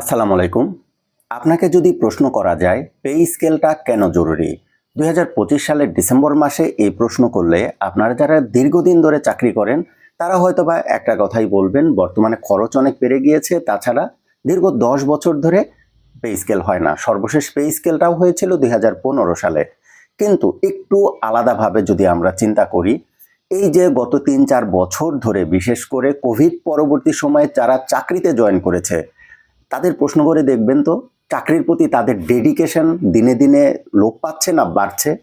আসসালামু আলাইকুম। আপনাকে যদি প্রশ্ন করা যায়, পে স্কেলটা কেন জরুরি? দু হাজার পঁচিশ সালের ডিসেম্বর মাসে এই প্রশ্ন করলে আপনারা যারা দীর্ঘদিন ধরে চাকরি করেন, তারা হয়তো বা একটা কথাই বলবেন, বর্তমানে খরচ অনেক বেড়ে গিয়েছে, তাছাড়া দীর্ঘ দশ বছর ধরে পে স্কেল হয় না। সর্বশেষ পে স্কেলটাও হয়েছিল দুই হাজার পনেরো সালে। কিন্তু একটু আলাদাভাবে যদি আমরা চিন্তা করি, এই যে গত তিন চার বছর ধরে বিশেষ করে কোভিড পরবর্তী সময়ে যারা চাকরিতে জয়েন করেছে তাদের প্রশ্ন করে দেখবেন তো, চাকরির প্রতি তাদের ডেডিকেশন দিনে দিনে লোপ পাচ্ছে না, বাড়ছে।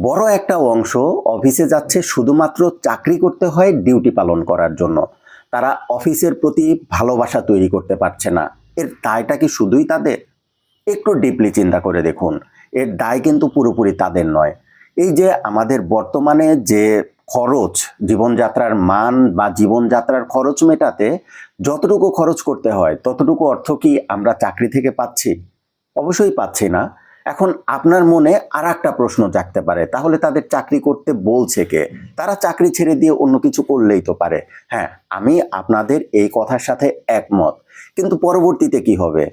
বড় একটা অংশ অফিসে যাচ্ছে শুধুমাত্র চাকরি করতে হয় ডিউটি পালন করার জন্য। তারা অফিসের প্রতি ভালোবাসা তৈরি করতে পারছে না। এর দায়টা কি শুধুই তাদের? একটু ডিপলি চিন্তা করে দেখুন। এর দায় কিন্তু পুরোপুরি তাদের নয়। এই যে আমাদের বর্তমানে যে খরচ, জীবনযাত্রার মান বা জীবনযাত্রার খরচ মেটাতে যতটুকু খরচ করতে হয়, ততটুকু অর্থ কি আমরা চাকরি থেকে পাচ্ছি? অবশ্যই পাচ্ছি না। এখন আপনার মনে আর একটা প্রশ্ন জাগতে পারে, তাহলে তাদের চাকরি করতে বলছে কে? তারা চাকরি ছেড়ে দিয়ে অন্য কিছু করলেই তো পারে। হ্যাঁ আমি আপনাদের এই কথার সাথে একমত। কিন্তু পরবর্তীতে কি হবে?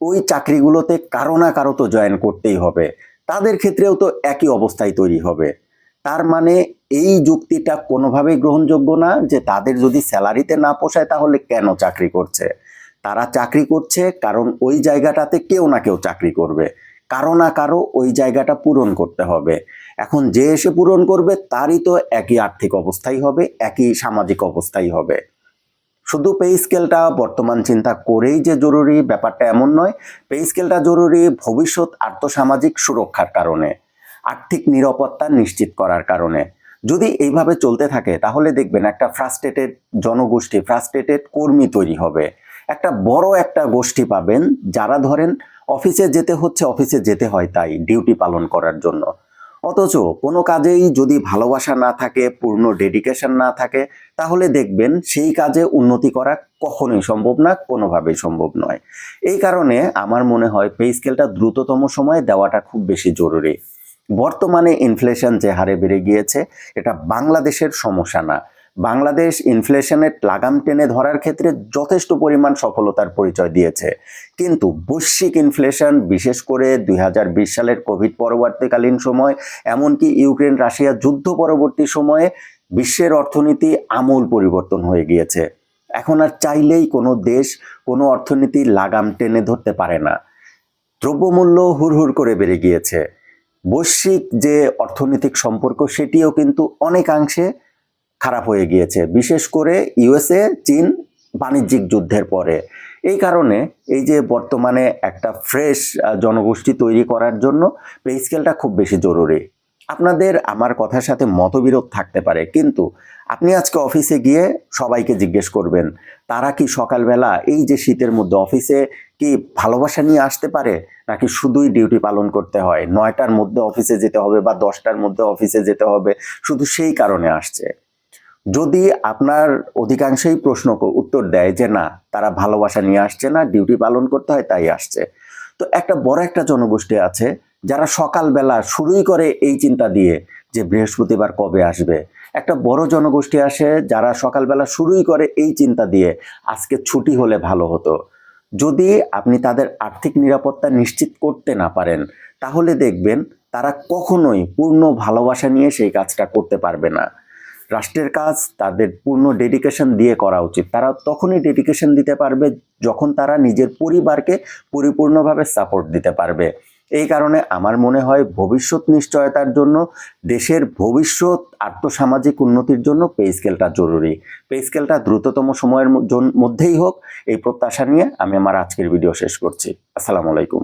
ওই চাকরিগুলোতে কারও না কারও তো জয়েন করতেই হবে। তাদের ক্ষেত্রেও তো একই অবস্থায় তৈরি হবে। তার মানে এই যুক্তিটা কোনোভাবেই গ্রহণযোগ্য না যে তাদের যদি স্যালারিতে না পোষায় তাহলে কেন চাকরি করছে? তারা চাকরি করছে কারণ ওই জায়গাটাতে কেউ না কেউ চাকরি করবে। কারও না কারও ওই জায়গাটা পূরণ করতে হবে। এখন যে এসে পূরণ করবে তারই তো একই আর্থিক অবস্থাই হবে, একই সামাজিক অবস্থাই হবে। শুধু পে স্কেলটা বর্তমান চিন্তা করেই যে জরুরি ব্যাপারটা এমন নয়, পে স্কেলটা জরুরি ভবিষ্যৎ আর্থসামাজিক সুরক্ষার কারণে, আর্থিক নিরাপত্তা নিশ্চিত করার কারণে। যদি এইভাবে চলতে থাকে, তাহলে দেখবেন একটা ফ্রাস্ট্রেটেড জনগোষ্ঠী ফ্রাস্ট্রেটেড কর্মী তৈরি হবে। একটা বড় একটা গোষ্ঠী পাবেন যারা ধরেন অফিসে যেতে হচ্ছে, অফিসে যেতে হয় তাই ডিউটি পালন করার জন্য। অথচ কোনো কাজেই যদি ভালোবাসা না থাকে, পূর্ণ ডেডিকেশন না থাকে, তাহলে দেখবেন সেই কাজে উন্নতি করা কখনোই সম্ভব না, কোনোভাবেই সম্ভব নয়। এই কারণে আমার মনে হয় পে স্কেলটা দ্রুততম সময়ে দেওয়াটা খুব বেশি জরুরি। বর্তমানে ইনফ্লেশন যে হারে বেড়ে গিয়েছে, এটা বাংলাদেশের সমস্যা না। বাংলাদেশ ইনফ্লেশনের লাগাম টেনে ধরার ক্ষেত্রে যথেষ্ট পরিমাণ সফলতার পরিচয় দিয়েছে। কিন্তু বৈশ্বিক ইনফ্লেশন বিশেষ করে দুই হাজার বিশ সালের কোভিড পরবর্তীকালীন সময়, এমনকি ইউক্রেন রাশিয়া যুদ্ধ পরবর্তী সময়ে, বিশ্বের অর্থনীতি আমূল পরিবর্তন হয়ে গিয়েছে। এখন আর চাইলেই কোনো দেশ কোনো অর্থনীতি লাগাম টেনে ধরতে পারে না। দ্রব্যমূল্য হুড়হুড় করে বেড়ে গিয়েছে। বৈশ্বিক যে অর্থনৈতিক সম্পর্ক, সেটিও কিন্তু অনেকাংশে খারাপ হয়ে গিয়েছে। বিশেষ করে ইউএসএ, চীন বাণিজ্যিক যুদ্ধের পরে। এই কারণে এই যে বর্তমানে একটা ফ্রেশ জনগোষ্ঠী তৈরি করার জন্য পে স্কেলটা খুব বেশি জরুরি। আপনাদের আমার কথার সাথে মতবিরোধ থাকতে পারে, কিন্তু আপনি আজকে অফিসে গিয়ে সবাইকে জিজ্ঞেস করবেন, তারা কি সকালবেলা এই যে শীতের মধ্যে অফিসে কি ভালোবাসা নিয়ে আসতে পারে, নাকি শুধুই ডিউটি পালন করতে হয়? নয়টার মধ্যে অফিসে যেতে হবে বা দশটার মধ্যে অফিসে যেতে হবে, শুধু সেই কারণে আসছে। যদি আপনার অধিকাংশই প্রশ্ন উত্তর দেয় যে না, তারা ভালোবাসা নিয়ে আসছে না, ডিউটি পালন করতে হয়, তাই আসছে। তো একটা বড় একটা জনগোষ্ঠী আছে যারা সকালবেলা শুরুই করে এই চিন্তা দিয়ে যে বৃহস্পতিবার কবে আসবে, একটা বড় জনগোষ্ঠী আসে যারা সকালবেলা শুরুই করে এই চিন্তা দিয়ে আজকে ছুটি হলে ভালো হতো। যদি আপনি তাদের আর্থিক নিরাপত্তা নিশ্চিত করতে না পারেন, তাহলে দেখবেন তারা কখনোই পূর্ণ ভালোবাসা নিয়ে সেই কাজটা করতে পারবে না। রাষ্ট্রের কাজ তাদের পূর্ণ ডেডিকেশন দিয়ে করা উচিত। তারা তখনই ডেডিকেশন দিতে পারবে যখন তারা নিজের পরিবারকে পরিপূর্ণভাবে সাপোর্ট দিতে পারবে। এই কারণে আমার মনে হয় ভবিষ্যৎ নিশ্চয়তার জন্য দেশের ভবিষ্যৎ আর্থসামাজিক উন্নতির জন্য পে স্কেলটা জরুরি। পে স্কেলটা দ্রুততম সময়ের মধ্যেই হোক, এই প্রত্যাশা নিয়ে আমি আমার আজকের ভিডিও শেষ করছি। আসসালামু আলাইকুম।